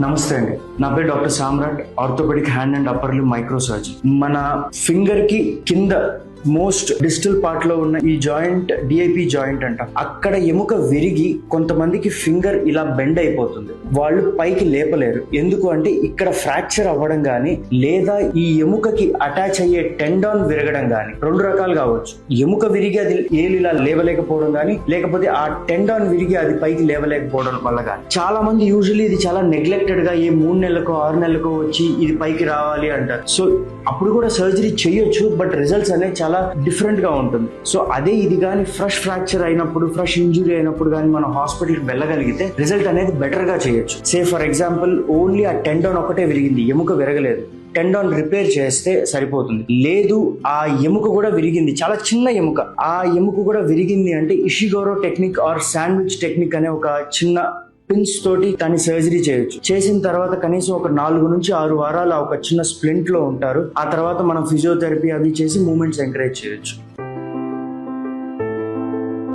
నమస్తే అండి. నా పేరు doctor Samrat orthopaedic hand and upper limb మన ఫింగర్కి కింద మోస్ట్ డిజిటల్ పార్ట్లో ఉన్న ఈ జాయింట్ డిఐపి జాయింట్ అంట అక్కడ ఎముక విరిగి కొంతమందికి ఫింగర్ ఇలా బెండ్ అయిపోతుంది. వాళ్ళు పైకి లేపలేరు. ఎందుకు అంటే ఇక్కడ ఫ్రాక్చర్ అవ్వడం గానీ లేదా ఈ ఎముకకి అటాచ్ అయ్యే టెండాన్ విరగడం గానీ రెండు రకాలు కావచ్చు. ఎముక విరిగి అది ఏలు ఇలా లేవలేకపోవడం గానీ లేకపోతే ఆ టెండాన్ విరిగి అది పైకి లేవలేకపోవడం వల్ల గానీ. చాలా మంది యూజువల్లీ ఇది చాలా నెగ్లెక్ట్ గా ఏ మూడు నెలలకు ఆరు నెలలకు వచ్చి ఇది పైకి రావాలి అంటారు. సో అప్పుడు కూడా సర్జరీ చేయొచ్చు బట్ రిజల్ట్స్ అనేవి చాలా డిఫరెంట్గా ఉంటుంది. సో అదే ఇది కానీ ఫ్రెష్ ఫ్రాక్చర్ అయినప్పుడు ఫ్రెష్ ఇంజురీ అయినప్పుడు కానీ మనం హాస్పిటల్కి వెళ్ళగలిగితే రిజల్ట్ అనేది బెటర్గా చేయొచ్చు. సే ఫర్ ఎగ్జాంపుల్ ఓన్లీ ఆ టెండోన్ ఒకటే విరిగింది ఎముక విరగలేదు. టెండాన్ రిపేర్ చేస్తే సరిపోతుంది. లేదు ఆ ఎముక కూడా విరిగింది చాలా చిన్న ఎముక. ఆ ఎముక కూడా విరిగింది అంటే Ishiguro technique or sandwich technique అనే ఒక చిన్న పిన్స్ తోటి దాన్ని సర్జరీ చేయొచ్చు. చేసిన తర్వాత కనీసం ఒక నాలుగు నుంచి ఆరు వారాలు ఒక చిన్న స్ప్లింట్లో ఉంటారు. ఆ తర్వాత మనం ఫిజియోథెరపీ అవి చేసి మూమెంట్స్ ఎంకరేజ్ చేయొచ్చు.